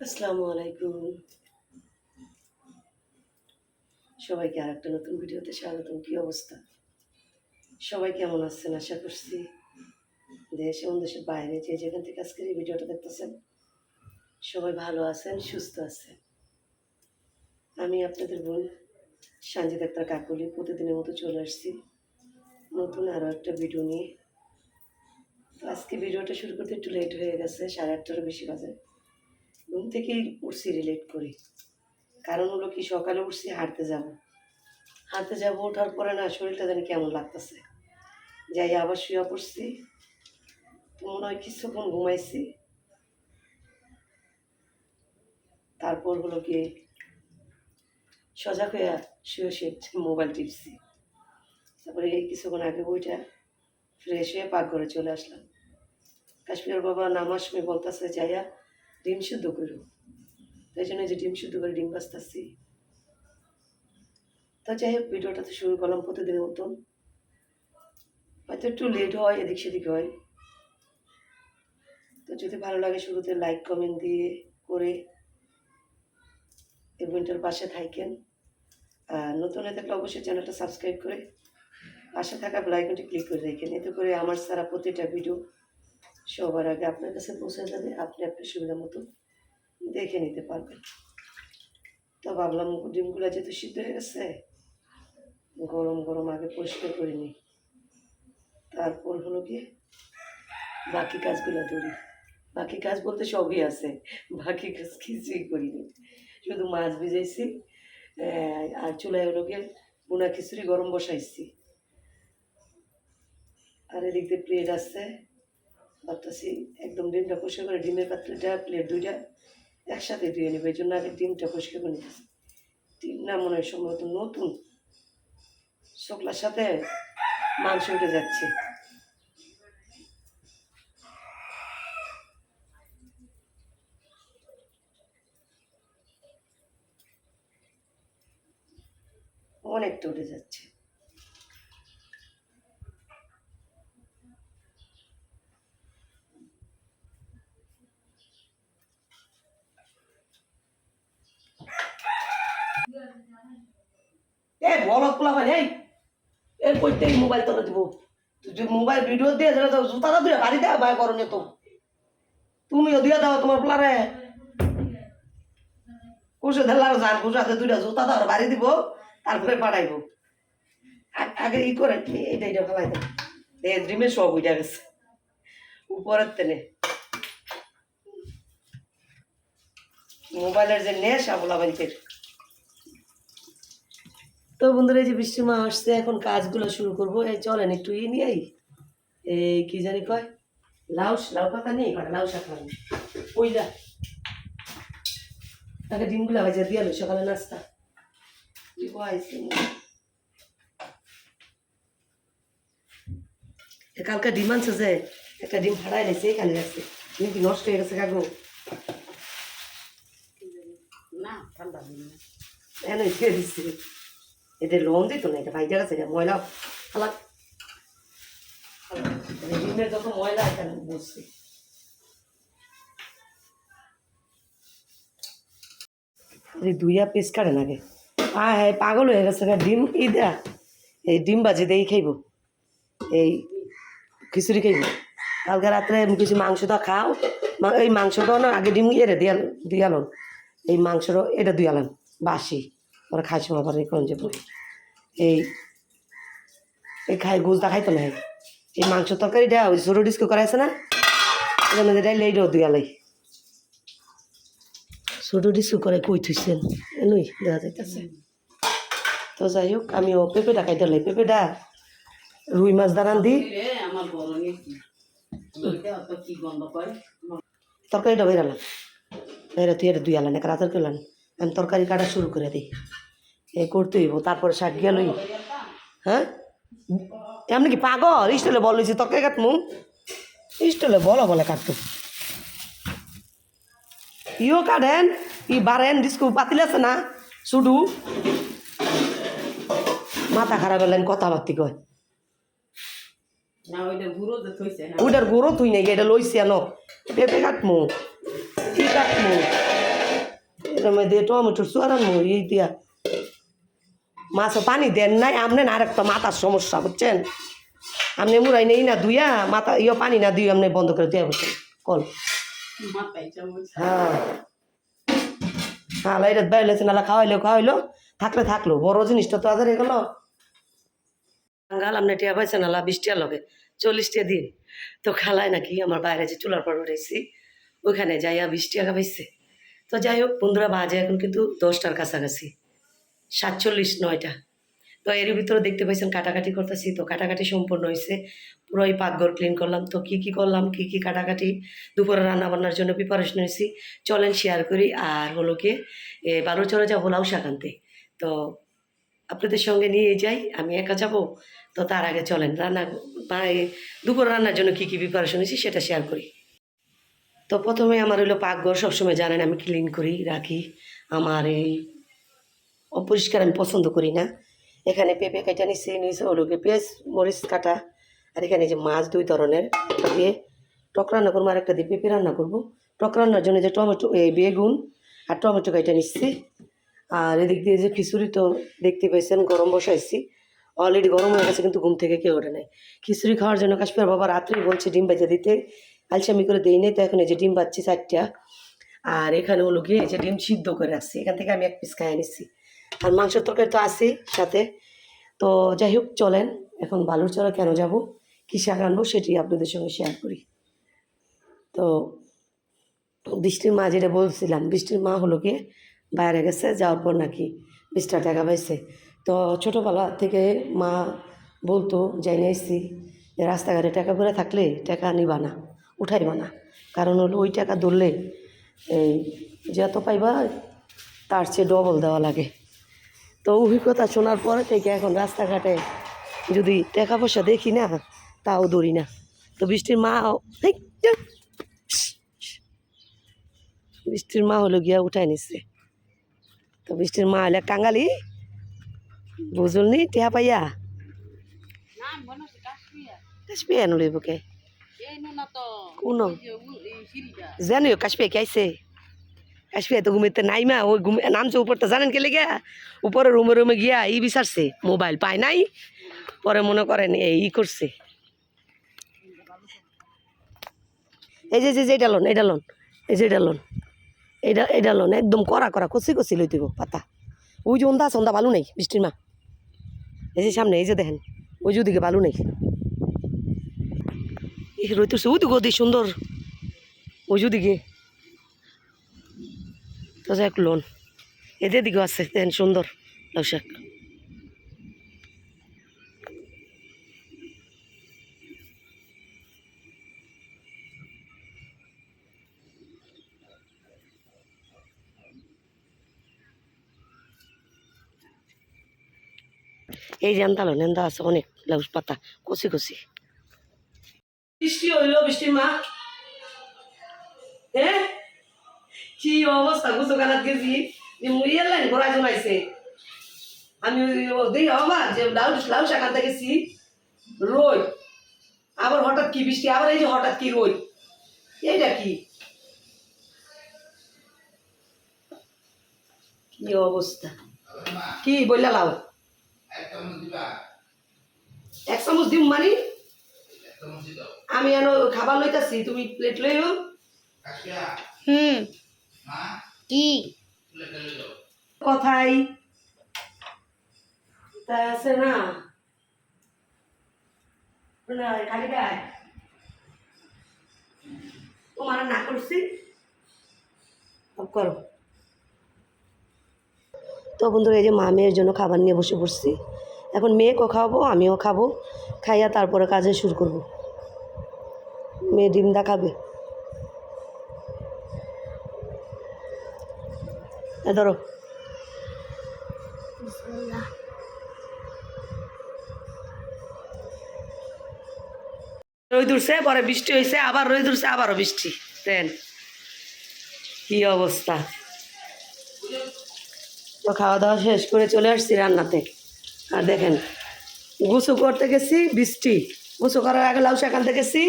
আসসালামু আলাইকুম। সবাইকে আর একটা নতুন ভিডিওতে স্বাগতম। কি অবস্থা? সবাই কেমন আছেন? আশা করছি দেশ এবং দেশের বাইরে যে যেখান থেকে আজকের এই ভিডিওটা দেখতেছেন, সবাই ভালো আছেন, সুস্থ আছেন। আমি আপনাদের বোন সানজিদ আক্তার কাকুলি প্রতিদিনের মতো চলে আসছি নতুন আরও একটা ভিডিও নিয়ে। আজকে ভিডিওটা শুরু করতে একটু লেট হয়ে গেছে, সাড়ে আটটারও বেশি বাজে। ঘুম থেকেই উঠছি রিলেট করি। কারণ হলো কি, সকালে উঠছি হাঁটতে যাব। হাঁটতে যাব, ওঠার পরে না শরীরটা যেন কেমন লাগতেছে। যাই আবার শুয়ে পড়ছি মনে হয় কিছুক্ষণ ঘুমাইছি। তারপর হলো কি, সজাগ হয়ে শুয়ে শুয়ে মোবাইল টিপছি। তারপরে এই কিছুক্ষণ আগে বইটা ফ্রেশ হয়ে পাকঘরে চলে আসলাম। কাশ্মীর বাবা নামার সময় বলতেছে, যাইয়া ডিম শুদ্ধ করো। তাই জন্য যে ডিম শুদ্ধ করে ডিম বাজতেছি তা যাই হোক, ভিডিওটা তো শুরু করলাম প্রতিদিনের মতন। হয়তো একটু লেট হয়, এদিক সেদিক হয়। তো যদি ভালো লাগে শুরুতে লাইক কমেন্ট দিয়ে করে ইভেন্টের পাশে থাকেন। আর নতুন হয়ে থাকলে অবশ্যই চ্যানেলটা সাবস্ক্রাইব করে পাশে থাকা বেলাইকনটি ক্লিক করে রেখেন। এতে করে আমার সারা প্রতিটা ভিডিও সবার আগে আপনার কাছে পৌঁছে যাবে, আপনি আপনার সুবিধা মতো দেখে নিতে পারবেন। তো ভাবলাম ডিমগুলো যেহেতু সিদ্ধ হয়ে গেছে, গরম গরম আগে পরিষ্কার করে নিই। তারপর হলো কি বাকি কাজগুলো ধরি। বাকি কাজ বলতে সবই আছে, বাকি কাজ কিছুই করিনি। শুধু মাছ ভিজাইছি আর চুলায় হলো গিয়ে বোনা খিচুড়ি গরম বসাইছি। আর এদিক দিয়ে প্লেট আছে ভাবতেছি একদম ডিমটা পরিষ্কার করে ডিমের পাত্রটা প্লেট দুইটা একসাথে ধুয়ে নেবে। এই জন্য আগে ডিমটা পরিষ্কার করে নিতেছি। ডিম না মনে হয় সম্ভবত নতুন শোকলার সাথে মাংস উঠে যাচ্ছে। অনেকটা উঠে যাচ্ছে। এ বলো পোলা ভাই, এই, এর কইতে মোবাইল দিব। মোবাইল ভিডিও দিয়ে যারা তো জুতাটা দিয়ে বাড়ি ভাই করণে তো। তুমিও দিয়ে দাও তোমার পোলারে। কুসে ধরলার যান কুসে আছে দুইটা জুতা দাও বাড়ি দিব, তারপরে পাঠাইব। আগে ই করে এইটা এইটা ফেলাই দেয় এই ড্রিমের সব উইটা গেছে। উপরের তেনে মোবাইলের যে নেশা বলা বাড়িতে। তো বন্ধুরা এই যে বৃষ্টি মা আসছে এখন কাজগুলো শুরু করব। এই চলেন একটু ই নিয়েই এই কি জানি কয়? লাউ লাউ পাতা নেই কয় লাউ শাক লাগে ওইলা তাকে ডিমগুলো ভাজা দিয়ে সকালে নাস্তা। কালকে ডিম আনছে যে একটা ডিম ফাড়াই নিয়েছে এখানে আছে ডিম কি নষ্ট হয়ে গেছে কাকু? না ঠান্ডা দিন না। এনে দিয়ে দিচ্ছে এটা লোন দিত না এটা ভাইজা গেছে এটা ময়লা ফালা ডিমের যত ময়লা এখানে বসছে দুইয়া পিস আ হ্যাঁ পাগল হয়ে গেছে গা, ডিম ই দেয়া এই ডিম বাজি দেই খাইব। এই খিচুড়ি খাইব। কালকে রাত্রে কিছু মাংসটা খাও। এই মাংসটা না আগে ডিম এরে দিয়াল দিয়ালো এই মাংসটা এটা দিয়ালাম বাসি। ওরা খাই সময় এই কঞ্জে পড়ি। এই এই খাই গুজটা খাইতো না এই মাংস তরকারিটা ওই ছোটো ডিস্কো করাইছে না? এখানে যেটা লেইটাও দিয়ালাই ছোটো ডিস্কো করে কই থুইছেন? এনুই দেখা যাইতেছে। তো যাই হোক আমিও পেঁপেটা খাইতে লাই। পেঁপেটা রুই মাছ দাঁড়ান দি তরকারিটা বেরালাম বেরা তুই এটা দুই আলান এক রাতের আমি তরকারি কাটা শুরু করে দিই। এ করতে হইব তারপরে শাক গিয়া লই। হ্যাঁ? এমনি কি পাগল? স্টলে বল লইছি তরকারি কাটমু? স্টলে বলো বলে কাটতো। ইও কাটেন ই বারেন ডিস্কু পাতিল আছে না? শুধু মাথা খারাপ হলেন কথাবার্তি কয় গুঁড়ো ওইটার গরু তুই নাকি এটা লইছি আনো। পেঁপে কাটমু কি কাটমু। এর মধ্যে টমেটোর চুয়ারান এই দিয়া। মাছও পানি দেন নাই আপনি না, আরেকটা মাথার সমস্যা, বুঝছেন? আপনি মুরাই নেই না দুইয়া মাথা ইয়ে পানি না দুই আপনি বন্ধ করে দিয়ে বলছেন কল। হ্যাঁ। হ্যাঁ লাইট বাইলেছে নালা খাওয়াইলো খাওয়াইলো, থাকলে থাকল, বড় জিনিসটা তো আদার গেল। গাল আপনি টিয়া পাইছে নালা বিশ টিয়া লগে চল্লিশ টিয়া দিন। তো খালায় নাকি আমার বাইরে যে চুলার পর উঠেছি, ওইখানে যাইয়া বিশ টাকা পাইছে। তো যাই হোক বন্ধুরা বাজে, এখন কিন্তু দশটার কাছাকাছি। সাতচল্লিশ, নয়টা। তো এর ভিতরে দেখতে পাইছেন কাটাকাটি করতেছি। তো কাটাকাটি সম্পূর্ণ হয়েছে পুরো এই পাকঘর ক্লিন করলাম। তো কি কি করলাম, কি কি কাটাকাটি, দুপুরে রান্না বান্নার জন্য প্রিপারেশন হয়েছি চলেন শেয়ার করি। আর হলো কি, এ বালুচরে যাব লাউ শাক আনতে। তো আপনাদের সঙ্গে নিয়ে যাই। আমি একা যাব। তো তার আগে চলেন, রান্না মানে দুপুর রান্নার জন্য কি কি প্রিপারেশন হয়েছি সেটা শেয়ার করি। তো প্রথমে আমার হলো পাকঘর সবসময় জানেন আমি ক্লিন করি, রাখি। আমার এই অপরিষ্কার আমি পছন্দ করি না। এখানে পেঁপে কাটা নিচ্ছে নিচে হলো গিয়ে পেঁয়াজ, মরিচ কাটা, আর এখানে যে মাছ দুই ধরনের, দিয়ে টক রান্না করব আর একটা দিয়ে পেঁপে রান্না করব। টক রান্নার জন্য যে টমেটো, এই বেগুন আর টমেটো কাটা নিচ্ছি আর এদিক দিয়ে যে খিচুড়ি তো দেখতে পাইছেন, গরম বসাইছি। অলরেডি গরম হয়ে গেছে, কিন্তু ঘুম থেকে কেউ ওঠে নাই। খিচুড়ি খাওয়ার জন্য কাশ্মীর বাবা রাত্রেই বলছে ডিম ভেজে দিতে। আলসামি করে দিই নেই, তো এখন এই যে ডিম পাচ্ছি চারটা, আর এখানে হলো গিয়ে এই যে ডিম সিদ্ধ করে রাখছি। এখান থেকে আমি এক পিস খাইয়ে নিচ্ছি। আর মাংসের তরকারি তো আছেই সাথে। তো যাই হোক, চলেন, এখন বালুর চড়া কেন যাব, কী শাক আনব সেটি আপনাদের সঙ্গে শেয়ার করি। তো বৃষ্টির মা যেটা বলছিলাম, বৃষ্টির মা হলো গিয়ে বাইরে গেছে, যাওয়ার পর নাকি বিশটা টাকা পাইছে। তো ছোটোবেলা থেকে মা বলতো, যাই নিয়েছি রাস্তাঘাটে টাকা পরে থাকলে টাকা নিবা না। উঠাইবা না। কারণ হলো ওই টাকা ধরলে এই যত পাইবা তার চেয়ে ডবল দেওয়া লাগে। তো অভিজ্ঞতা শোনার পরে থেকে এখন রাস্তাঘাটে যদি টাকা পয়সা দেখি না তাও ধরি না। তো বৃষ্টির মা বৃষ্টির মা হলো গিয়া উঠাই নিচ্ছে তো বৃষ্টির মা হলে কাঙালি বুঝলনি টিয়া পাইয়া? কাশ্মীর। কাশপিয়া কোন এই সিঁড়িটা জানিও কে আইছে? কাশপিয়া তো ঘুমেতে নাই মা ওই ঘুমে নামছে উপরটা জানেন কে লেগে? উপরে রুমে রুমে গিয়া ই বিচারছে মোবাইল পায় নাই পরে মনে করেন এই ই করছে। এই যে যে যে এটা লোন এটা লোন এই যে এটা লোন এটা এটা লোন একদম করা করা কচি কচি লই দিব পাতা। ওই যে ওন্দা আছে ওন্দা বালু নেই বৃষ্টির মা। এই যে সামনে এই যে দেখেন ওই যে ওদিকে বালু নেই। রইতেছে ওদিকে ওদিকে সুন্দর। ওই যে ওদিকে। তো যাক লোন। এদের দিকেও আছে, দেখেন, সুন্দর। লাউ শাক। এই জানতালো নেন্দা আছে অনেক লাউ পাতা, কচি কচি। বৃষ্টি হইল, বৃষ্টির মা হ্যাঁ? কি অবস্থা? গুছো কানাত গেছি। যে মুড়িয়ার লাইন ঘোরা জমাইছে। আমি দেখি অবাক যে লাউ লাউ আনতে গেছি, রই। আবার হঠাৎ কি বৃষ্টি? আবার এই যে হঠাৎ কি রই। এইটা কি? কি অবস্থা? কি বললা লাউ? এক চামচ দিম মানি? আমি এনো খাবার লইতাছি তুমি প্লেট লইও। হুম। কি? কথাই তা আছে না? না খালি গায়। তোমার না করছি। করো। তো বন্ধুরা এই যে মা মেয়ের জন্য খাবার নিয়ে বসে পড়ছি। এখন মেয়েকেও খাওয়াবো আমিও খাব। খাইয়া তারপরে কাজে শুরু করব। মেয়ে ডিম দা খাবে ধরো। রোদ উঠছে, পরে বৃষ্টি হয়েছে আবার রোদ উঠছে, আবারও বৃষ্টি। দেন, কি অবস্থা? তো খাওয়া দাওয়া শেষ করে চলে আসছি রান্নাতে। আর দেখেন গুছু করতে গেছি, বৃষ্টি। গুছু করার আগে লাউ আনতে গেছি।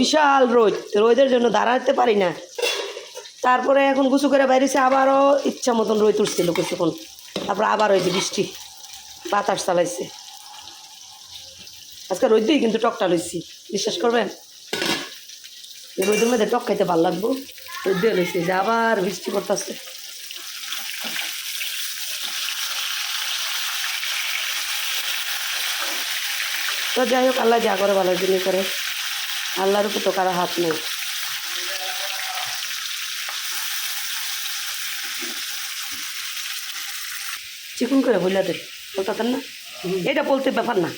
বিশাল রোদ। রোদের জন্য দাঁড়াতে পারি না। তারপরে এখন গুছু করে বাইরেছে আবারও ইচ্ছা মতন রই তুলছিল কিছুক্ষণ। তারপর আবার যে বৃষ্টি, বাতাস চালাইছে। আজকে রোদ্রেই কিন্তু টকটা লইছি, বিশ্বাস করবেন? রোদের মধ্যে টক খাইতে ভালো লাগবো। রোদ্রে লইছি যে আবার বৃষ্টি করতেছে তো যাই হোক, আল্লাহ যা করে ভালোর জন্য করে। আল্লাহর উপর তো কারও হাত নেই। চিকুন করে বললে দেন বলতেন না? এটা বলতে ব্যাপার না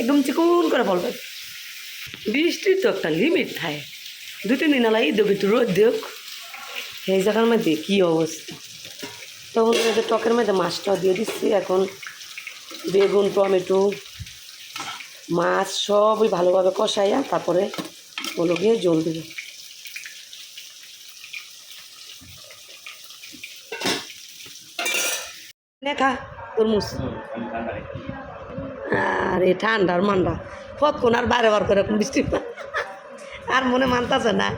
একদম চিকুন করে বলবেন। বৃষ্টির তো একটা লিমিট থাকে দু তিন দিন আলাই দেবে একটু রোদ দেখ সেই জায়গার মধ্যে কী অবস্থা? তখন টকের মধ্যে মাছটাও দিয়ে দিচ্ছি এখন বেগুন টমেটো মাছ সবই ভালোভাবে কষাইয়া তারপরে ওগুলো গিয়ে জল দেবে। আরে ঠান্ডার মান্ডা কতক্ষণ আর বারে বার করে বৃষ্টি আর মনে মানতাছে না।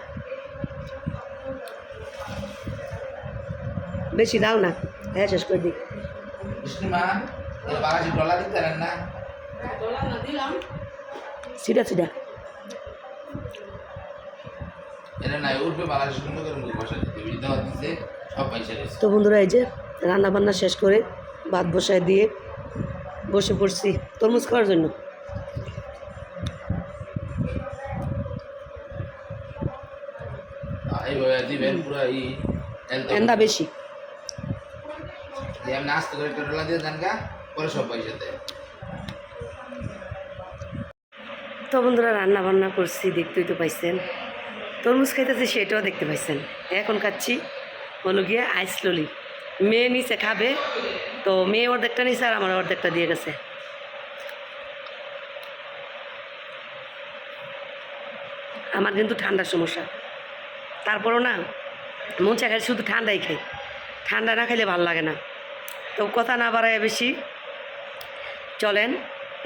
বেশি দাও না হ্যাঁ শেষ করে দিই। পয়সা রয়েছে। তো বন্ধুরা এই যে রান্না বান্না শেষ করে ভাত বসায় দিয়ে বসে পড়ছি তরমুজ খাওয়ার জন্য। ঠান্ডা বেশি। যে এমনি আস্তে করে একটা দিয়ে দেন গা পরে সব পয়সা দেয়। তো বন্ধুরা রান্না বান্না করছি, দেখতেই তো পাইছেন। তরমুজ খাইতেছি, সেটাও দেখতে পাইছেন। এখন খাচ্ছি হলো গিয়ে আইস ললি মেয়ে নিচে খাবে, তো মেয়ে অর্ধেকটা নিছে আর আমার অর্ধেকটা দিয়ে গেছে। আমার কিন্তু ঠান্ডার সমস্যা। তারপরও না, মন চা খাই শুধু ঠান্ডাই খাই। ঠান্ডা না খাইলে ভালো লাগে না। তো কথা না বাড়ায় বেশি চলেন,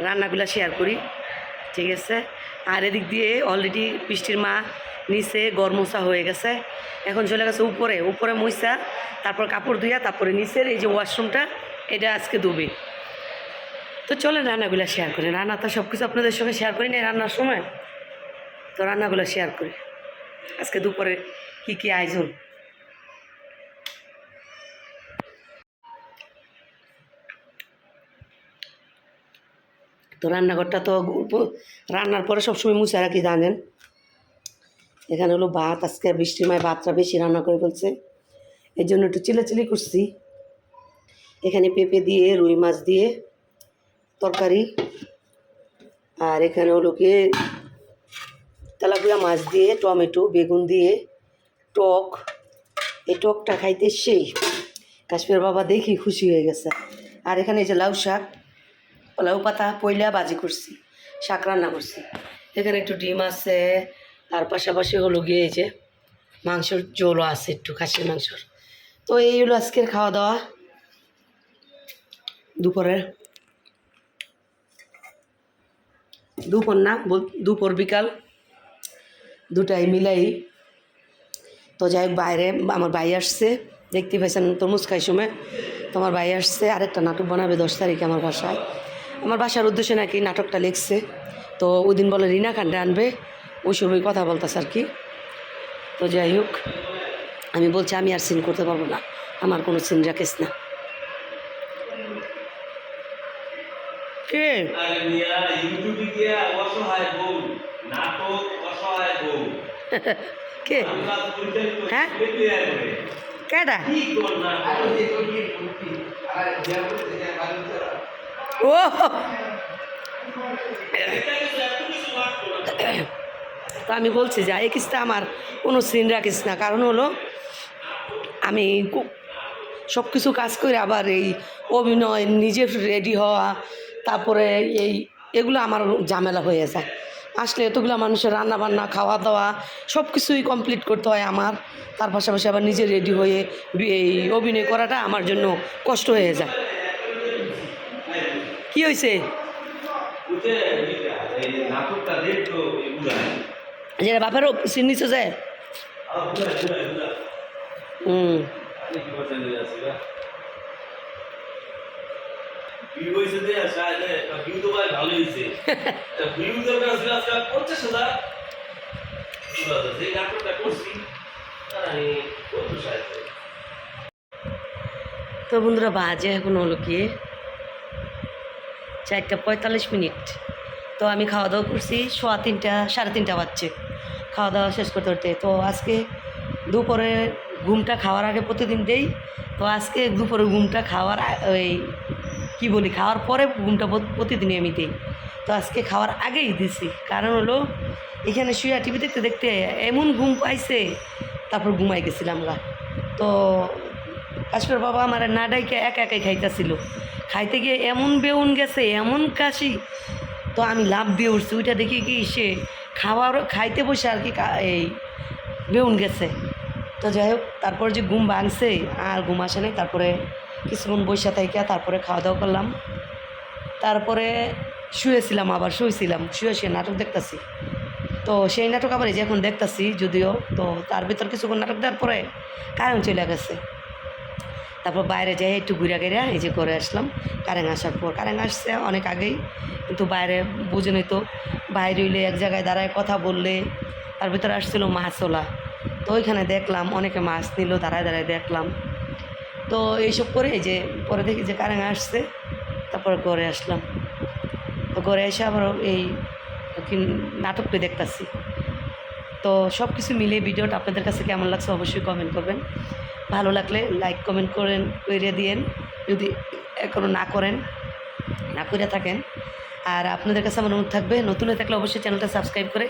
রান্নাগুলো শেয়ার করি। ঠিক আছে? আর এদিক দিয়ে অলরেডি বৃষ্টির মা নিচে গরমোসা হয়ে গেছে। এখন চলে গেছে উপরে। উপরে মইসা তারপর কাপড় ধুইয়া, তারপরে নিচের এই যে ওয়াশরুমটা এটা আজকে ধুবে। তো চলেন রান্নাগুলো শেয়ার করি। রান্না তো সব কিছু আপনাদের সঙ্গে শেয়ার করি না রান্নার সময়। তো রান্নাগুলো শেয়ার করি। আজকে দুপুরে কী কী আয়োজন? তো রান্নাঘরটা তো রান্নার পরে সবসময় মুছে রাখি, জানেন? এখানে হলো ভাত, আজকে বৃষ্টির মায় ভাতটা বেশি রান্না করে ফেলছে। এর জন্য একটু চিলাচিলি করছি। এখানে পেঁপে দিয়ে, রুই মাছ দিয়ে তরকারি। আর এখানে হলো কি, তেলাপিয়া মাছ দিয়ে, টমেটো, বেগুন দিয়ে টক। এই টকটা খাইতে সেই কাশ্মীর বাবা দেখি খুশি হয়ে গেছে। আর এখানে যে লাউ শাক লাউ পাতা পয়লা বাজি করছি, শাক রান্না করছি। এখানে একটু ডিম আছে তার পাশাপাশি হলো গিয়ে যে মাংসর ঝোলও আছে একটু, খাসির মাংসর। তো এই হলো আজকের খাওয়া দাওয়া দুপুরের দুপুর না দুপুর বিকাল। দুটাই মিলাই। তো যাই বাইরে আমার ভাই আসছে, দেখতে পাইছেন তরমুজ খাই সময়। তোমার ভাই আসছে, আরেকটা নাটক বানাবে দশ তারিখে আমার বাসায়। আমার বাসার উদ্দেশ্যে নাকি নাটকটা লিখছে। তো ওই দিন বলে রিনা খান্ডে আনবে ওই সময় কথা বলতেছে আর কি। তো যাই হোক আমি বলছি আমি আর সিন করতে পারব না। আমার কোনো সিন রাখিস না। কে? কে? হ্যাঁ? কেটা ও তো আমি বলছি যে, এই কিস্তা আমার কোনো সিন রাখিস না। কারণ হলো, আমি সব কিছু কাজ করে আবার এই অভিনয় নিজে রেডি হওয়া, তারপরে এই এগুলো আমার ঝামেলা হয়ে যায় আসলে এতগুলো মানুষের রান্না বান্না খাওয়া দাওয়া সব কিছুই কমপ্লিট করতে হয় আমার। তার পাশাপাশি আবার নিজে রেডি হয়ে এই অভিনয় করাটা আমার জন্য কষ্ট হয়ে যায়। কি হয়েছে যে বাপেরও হুম। হাজার। যে তো বন্ধুরা বাজে এখন হলো কি? চারটা পঁয়তাল্লিশ মিনিট। তো আমি খাওয়া দাওয়া করছি, সোয়া তিনটা, সাড়ে তিনটা বাজছে। খাওয়া দাওয়া শেষ করতে করতে। তো আজকে দুপুরে ঘুমটা খাওয়ার আগে প্রতিদিন দেই। তো আজকে দুপুরে ঘুমটা খাওয়ার, ওই কী বলি, খাওয়ার পরে ঘুমটা প্রতিদিনই আমি দিই। তো আজকে খাওয়ার আগেই দিছি। কারণ হলো, এখানে শুয়ে টিভি দেখতে দেখতে এমন ঘুম পাইছে, তারপর ঘুমাই গেছিলাম গা। তো কাশ্মীর বাবা আমার না ডাইকে একা একাই খাইতেছিল। খাইতে গিয়ে এমন বেউন গেছে, এমন কাশি। তো আমি লাভ দিয়ে উঠছি ওইটা দেখি কি সে খাওয়ার খাইতে বসে আর কি এই বেউন গেছে। তো যাই হোক, তারপর যে ঘুম ভাঙছে, আর ঘুম আসে নাই, তারপরে কিছুক্ষণ বসে থেকে তারপরে খাওয়া দাওয়া করলাম। তারপরে শুয়েছিলাম আবার শুয়েছিলাম শুয়ে শুয়ে নাটক দেখতাছি। তো সেই নাটক আবার এই যে এখন দেখতাছি যদিও, তো তার ভিতর কিছুক্ষণ নাটক দেওয়ার পরে কারেন্ট চলে গেছে। তারপর বাইরে যাই একটু ঘুরে গেড়ে এই যে করে আসলাম। কারেন্ট আসার পর কারেন্ট আসছে অনেক আগেই, কিন্তু বাইরে বুঝে নিত। বাইরে হইলে এক জায়গায় দাঁড়ায় কথা বললে, তার ভিতরে আসছিল মাছওলা তো ওইখানে দেখলাম অনেকে মাছ নিল, দাঁড়ায় দাঁড়ায় দেখলাম। তো এইসব করে এই যে পরে দেখি যে কারেন্ট আসছে, তারপরে ঘরে আসলাম। তো ঘরে এসে আবার এই নাটকটা দেখতাছি। তো সব কিছু মিলিয়ে ভিডিওটা আপনাদের কাছে কেমন লাগছে অবশ্যই কমেন্ট করবেন। ভালো লাগলে লাইক কমেন্ট করেন করে দিয়েন। যদি এখনও না করেন, না করে থাকেন। আর আপনাদের কাছে আমার অনুরোধ থাকবে, নতুন হয়ে থাকলে অবশ্যই চ্যানেলটা সাবস্ক্রাইব করে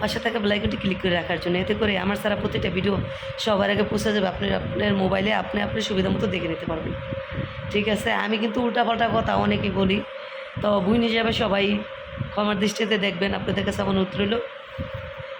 পাশে থাকা বেলাইকনটি ক্লিক করে রাখার জন্য। এতে করে আমার সারা প্রতিটা ভিডিও সবার আগে পৌঁছে যাবে। আপনি আপনার মোবাইলে আপনি আপনার সুবিধা মতো দেখে নিতে পারবেন। ঠিক আছে? আমি কিন্তু উল্টাপাল্টা কথা অনেকেই বলি। তো ভুই হিসাবে সবাই। ক্ষমার দৃষ্টিতে দেখবেন। আপনাদের কাছে আমার অনুরোধ রইল।